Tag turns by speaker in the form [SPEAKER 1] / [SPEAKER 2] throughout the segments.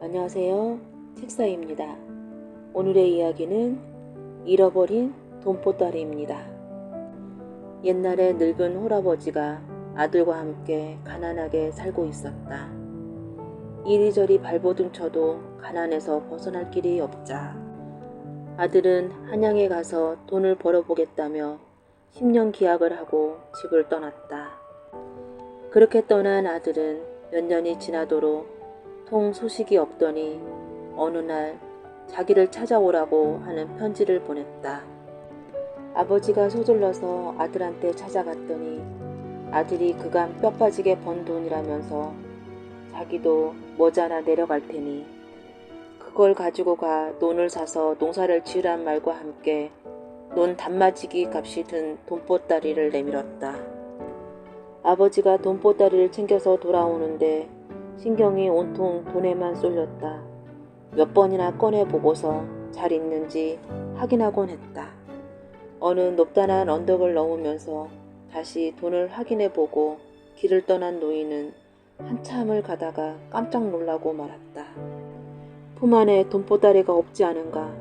[SPEAKER 1] 안녕하세요. 책사입니다. 오늘의 이야기는 잃어버린 돈보따리입니다. 옛날에 늙은 홀아버지가 아들과 함께 가난하게 살고 있었다. 이리저리 발버둥 쳐도 가난해서 벗어날 길이 없자 아들은 한양에 가서 돈을 벌어보겠다며 10년 기약을 하고 집을 떠났다. 그렇게 떠난 아들은 몇 년이 지나도록 통 소식이 없더니 어느 날 자기를 찾아오라고 하는 편지를 보냈다. 아버지가 서둘러서 아들한테 찾아갔더니 아들이 그간 뼈 빠지게 번 돈이라면서 자기도 머지않아 내려갈 테니 그걸 가지고 가 논을 사서 농사를 지으란 말과 함께 논 단마지기 값이 든 돈보따리를 내밀었다. 아버지가 돈보따리를 챙겨서 돌아오는데 신경이 온통 돈에만 쏠렸다. 몇 번이나 꺼내보고서 잘 있는지 확인하곤 했다. 어느 높다란 언덕을 넘으면서 다시 돈을 확인해보고 길을 떠난 노인은 한참을 가다가 깜짝 놀라고 말았다. 품 안에 돈보따리가 없지 않은가.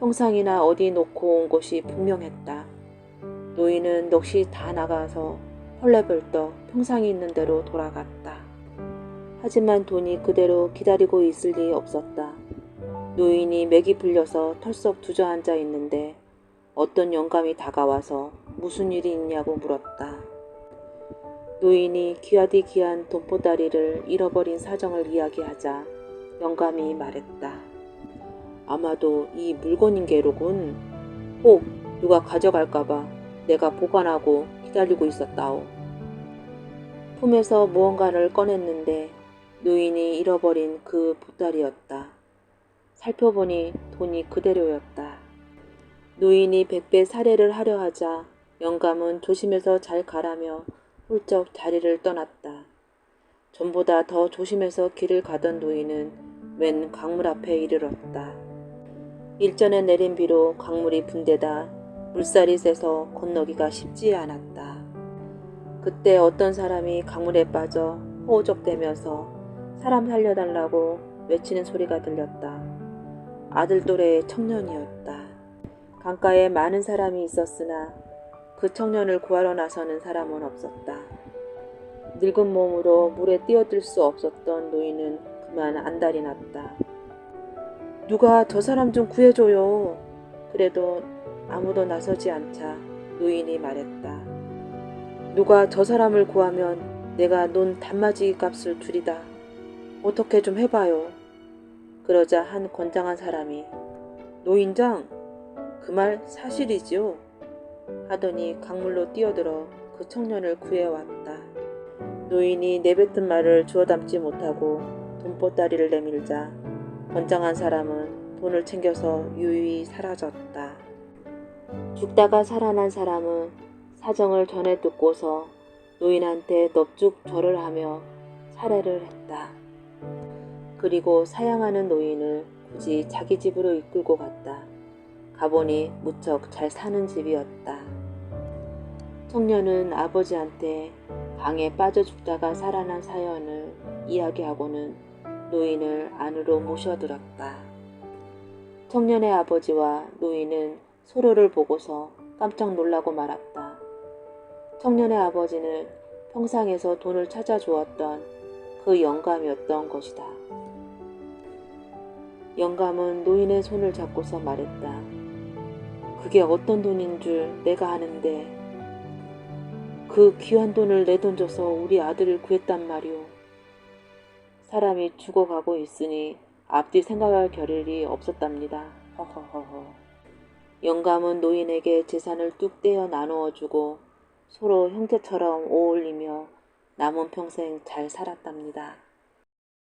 [SPEAKER 1] 평상이나 어디 놓고 온 것이 분명했다. 노인은 넋이 다 나가서 헐레벌떡 평상이 있는 대로 돌아갔다. 하지만 돈이 그대로 기다리고 있을 리 없었다. 노인이 맥이 풀려서 털썩 주저앉아 있는데 어떤 영감이 다가와서 무슨 일이 있냐고 물었다. 노인이 귀하디 귀한 돈보따리를 잃어버린 사정을 이야기하자 영감이 말했다. 아마도 이 물건인 게로군. 혹 누가 가져갈까봐 내가 보관하고 기다리고 있었다오. 품에서 무언가를 꺼냈는데 노인이 잃어버린 그 보따리였다. 살펴보니 돈이 그대로였다. 노인이 백배 사례를 하려 하자 영감은 조심해서 잘 가라며 훌쩍 자리를 떠났다. 전보다 더 조심해서 길을 가던 노인은 웬 강물 앞에 이르렀다. 일전에 내린 비로 강물이 분데다 물살이 세서 건너기가 쉽지 않았다. 그때 어떤 사람이 강물에 빠져 호우적대면서 사람 살려달라고 외치는 소리가 들렸다. 아들 또래의 청년이었다. 강가에 많은 사람이 있었으나 그 청년을 구하러 나서는 사람은 없었다. 늙은 몸으로 물에 뛰어들 수 없었던 노인은 그만 안달이 났다. 누가 저 사람 좀 구해줘요. 그래도 아무도 나서지 않자 노인이 말했다. 누가 저 사람을 구하면 내가 논 단마지 값을 줄이다. 어떻게 좀 해봐요. 그러자 한 건장한 사람이 노인장 그 말 사실이지요? 하더니 강물로 뛰어들어 그 청년을 구해왔다. 노인이 내뱉은 말을 주워 담지 못하고 돈보따리를 내밀자 건장한 사람은 돈을 챙겨서 유유히 사라졌다. 죽다가 살아난 사람은 사정을 전해 듣고서 노인한테 넙죽 절을 하며 살해를 했다. 그리고 사양하는 노인을 굳이 자기 집으로 이끌고 갔다. 가보니 무척 잘 사는 집이었다. 청년은 아버지한테 강에 빠져 죽다가 살아난 사연을 이야기하고는 노인을 안으로 모셔들었다. 청년의 아버지와 노인은 서로를 보고서 깜짝 놀라고 말았다. 청년의 아버지는 평상에서 돈을 찾아주었던 그 영감이었던 것이다. 영감은 노인의 손을 잡고서 말했다. 그게 어떤 돈인 줄 내가 아는데 그 귀한 돈을 내던져서 우리 아들을 구했단 말이오. 사람이 죽어가고 있으니 앞뒤 생각할 겨를이 없었답니다. 허허허허. 영감은 노인에게 재산을 뚝 떼어 나누어 주고 서로 형제처럼 어울리며 남은 평생 잘 살았답니다.